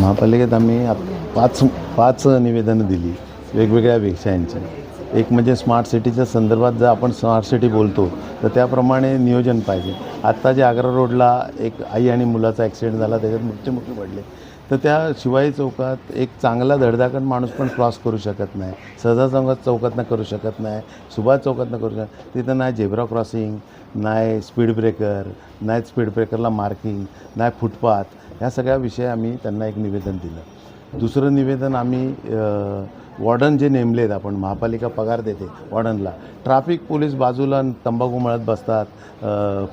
महापालिकेत आम्ही पाच पाच निवेदनं दिली वेगवेगळ्या विषयांचे एक म्हणजे स्मार्ट सिटीच्या संदर्भात जर आपण स्मार्ट सिटी बोलतो तर त्याप्रमाणे नियोजन पाहिजे. आत्ता जे आग्रा रोडला एक आई आणि मुलाचा ॲक्सिडेंट झाला त्याच्यात मृत्युमुखी पडले. तर त्या शिवाई चौकात एक चांगला धडधाकट माणूस पण क्रॉस करू शकत नाही. सहजा चौकात चौकातनं करू शकत नाही. सुभाष चौकातनं करू शकत तिथं नाही झेब्रा क्रॉसिंग नाही स्पीड ब्रेकर नाही स्पीड ब्रेकरला मार्किंग नाही फुटपाथ ह्या सगळ्या विषय आम्ही त्यांना एक निवेदन दिलं. दुसरं निवेदन आम्ही वॉर्डन जे नेमले आहेत आपण महापालिका पगार देते वॉर्डनला. ट्राफिक पोलीस बाजूला तंबाखू मळत बसतात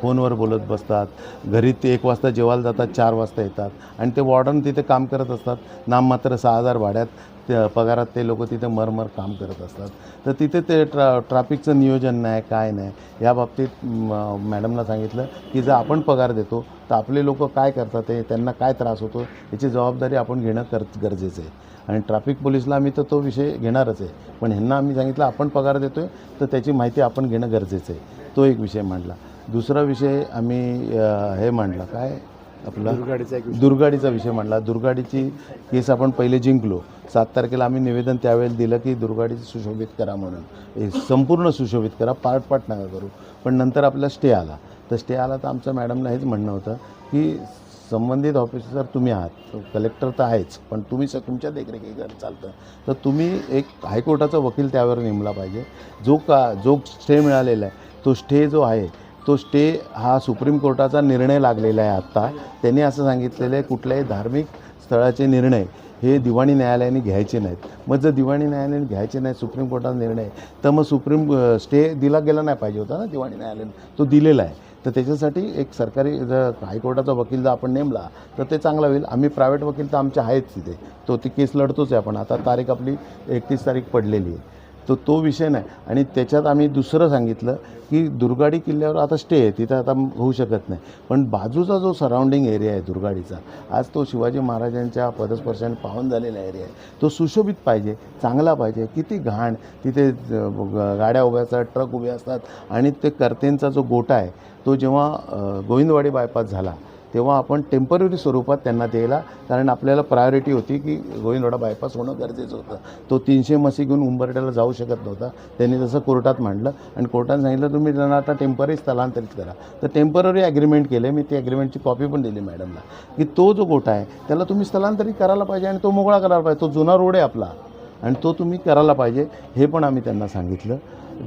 फोनवर बोलत बसतात घरी ते एक वाजता जेवायला जातात चार वाजता येतात आणि ते वॉर्डन तिथे काम करत असतात. नाममात्र सहा हजार भाड्यात त्या पगारात ते लोक तिथे मरमर काम करत असतात. तर तिथे ते ट्रा ट्राफिकचं नियोजन नाही काय नाही या बाबतीत मॅडमला सांगितलं की जर आपण पगार देतो तर आपले लोक काय करतात ते त्यांना काय त्रास होतो याची जबाबदारी आपण घेणं कर गरजेचं आहे. आणि ट्रॅफिक पोलिसला आम्ही तर तो विषय घेणारच आहे. पण ह्यांना आम्ही सांगितलं आपण पगार देतो आहे तर त्याची माहिती आपण घेणं गरजेचं आहे. तो एक विषय मांडला. दुसरा विषय आम्ही हे मांडला. काय आपला? दुर्गाडीचा विषय. मांडला. दुर्गाडीची केस आपण पहिले जिंकलो. सात तारखेला आम्ही निवेदन त्यावेळेला दिलं की दुर्गाडी सुशोभित करा म्हणून. संपूर्ण सुशोभित करा पार्ट पार्ट नका करू. पण नंतर आपला स्टे आला. तर स्टे आला तर आमचं मॅडमला हेच म्हणणं होतं की संबंधित ऑफिसर तुम्ही आहात. कलेक्टर तर आहेच पण तुम्ही स तुमच्या देखरेखीकडे चालतं. तर तुम्ही एक हायकोर्टाचा वकील त्यावर नेमला पाहिजे. जो का जो स्टे मिळालेला आहे तो स्टे जो आहे तो स्टे हा सुप्रीम कोर्टाचा निर्णय लागलेला आहे आत्ता त्यांनी असं सांगितलेलं आहे कुठल्याही धार्मिक स्थळाचे निर्णय हे दिवाणी न्यायालयाने घ्यायचे नाहीत. मग जर दिवाणी न्यायालयाने घ्यायचे नाही सुप्रीम कोर्टाचा निर्णय तर मग सुप्रीम स्टे दिला गेला नाही पाहिजे होता ना दिवाणी न्यायालयाने. तो दिलेला आहे. तर त्याच्यासाठी एक सरकारी जर हायकोर्टाचा वकील जर आपण नेमला तर ते चांगला होईल. आम्ही प्रायव्हेट वकील तर आमचे आहेच तिथे. तो ती केस लढतोच आहे आपण. आता तारीख आपली एकतीस तारीख पडलेली आहे. तर तो विषय नाही. आणि त्याच्यात आम्ही दुसरं सांगितलं की दुर्गाडी किल्ल्यावर आता स्टे आहे तिथं आता होऊ शकत नाही. पण बाजूचा जो सराउंडिंग एरिया आहे दुर्गाडीचा आज तो शिवाजी महाराजांच्या पदस्पर्शाने पाहून झालेला एरिया आहे. तो सुशोभित पाहिजे चांगला पाहिजे. किती घाण तिथे गाड्या उभ्या असतात ट्रक उभे असतात आणि ते कर्तेंचा जो गोटा आहे तो जेव्हा गोविंदवाडी बायपास झाला तेव्हा आपण टेंपररी स्वरूपात त्यांना द्यायला कारण आपल्याला प्रायोरिटी होती की गोविंदवाडा बायपास होणं गरजेचं होतं. तो तीनशे मसी घेऊन उंबरट्याला जाऊ शकत नव्हता. त्यांनी तसं कोर्टात मांडलं आणि कोर्टात सांगितलं तुम्ही त्यांना आता टेंपररी स्थलांतरित करा. तर टेंपररी ॲग्रीमेंट केले. मी ती ॲग्रीमेंटची कॉपी पण दिली मॅडमला की तो जो गोठा आहे त्याला तुम्ही स्थलांतरित करायला पाहिजे आणि तो मोकळा करायला पाहिजे. तो जुना रोड आहे आपला. आणि तो तुम्ही करायला पाहिजे हे पण आम्ही त्यांना सांगितलं.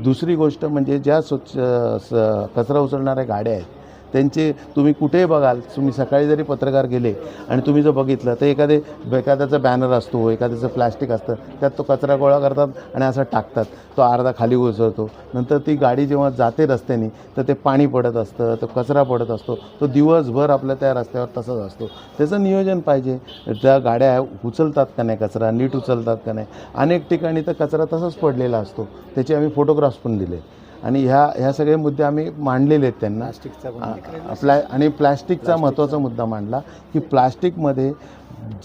दुसरी गोष्ट म्हणजे ज्या स्वच्छ स कचरा उचलणाऱ्या गाड्या आहेत त्यांचे तुम्ही कुठेही बघाल तुम्ही सकाळी जरी पत्रकार गेले आणि तुम्ही जर बघितलं तर एखादे एखाद्याचा बॅनर असतो एखाद्याचं प्लॅस्टिक असतं त्यात तो कचरा गोळा करतात आणि असं टाकतात. तो अर्धा खाली उचलतो नंतर ती गाडी जेव्हा जाते रस्त्याने तर ते पाणी पडत असतं तो कचरा पडत असतो. तो दिवसभर आपल्या त्या रस्त्यावर तसाच असतो. त्याचं नियोजन पाहिजे. त्या गाड्या उचलतात का नाही कचरा नीट उचलतात का नाही? अनेक ठिकाणी तर कचरा तसाच पडलेला असतो. त्याचे आम्ही फोटोग्राफ्स पण दिले. आणि ह्या ह्या सगळे मुद्दे आम्ही मांडलेले आहेत त्यांना. प्लॅ आणि प्लॅस्टिकचा महत्त्वाचा मुद्दा मांडला की प्लॅस्टिकमध्ये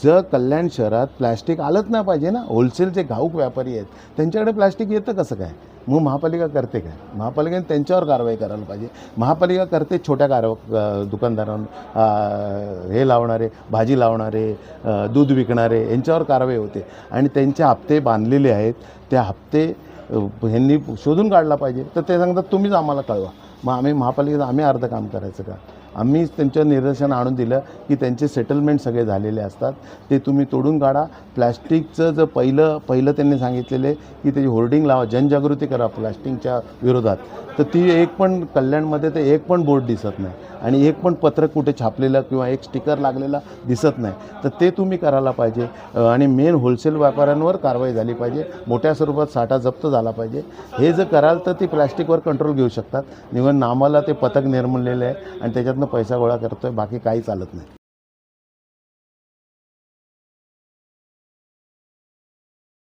जर कल्याण शहरात प्लॅस्टिक आलंच नाही पाहिजे ना होलसेलचे घाऊक व्यापारी आहेत त्यांच्याकडे प्लॅस्टिक येतं कसं काय? मग महापालिका करते काय? महापालिकेने त्यांच्यावर कारवाई करायला पाहिजे. महापालिका करते छोट्या कार दुकानदारांवर अ, हे लावणारे भाजी लावणारे दूध विकणारे यांच्यावर कारवाई होते. आणि त्यांचे हप्ते बांधलेले आहेत. त्या हप्ते ह्यांनी शोधून काढला पाहिजे. तर ते सांगतात तुम्हीच आम्हाला कळवा. मग आम्ही महापालिकेत आम्ही अर्ध काम करायचं का? आम्हीच त्यांच्या निदर्शन आणून दिलं की त्यांचे सेटलमेंट सगळे झालेले असतात. ते तुम्ही तोडून काढा. प्लॅस्टिकचं जर पहिलं पहिलं त्यांनी सांगितलेलं आहे की त्याची होर्डिंग लावा जनजागृती करा प्लॅस्टिकच्या विरोधात. तर ती एक पण कल्याणमध्ये ते एक पण बोर्ड दिसत नाही. आणि एक पण पत्रक कुठे छापलेलं किंवा एक स्टिकर लागलेला दिसत नाही. तर ते तुम्ही करायला पाहिजे. आणि मेन होलसेल व्यापाऱ्यांवर कारवाई झाली पाहिजे. मोठ्या स्वरूपात साठा जप्त झाला पाहिजे. हे जर कराल तर ती प्लॅस्टिकवर कंट्रोल घेऊ शकतात. निवन नामाला ते पथक निर्मलेलं आहे आणि त्याच्यातनं पैसा गोळा करतो आहे बाकी काही चालत नाही.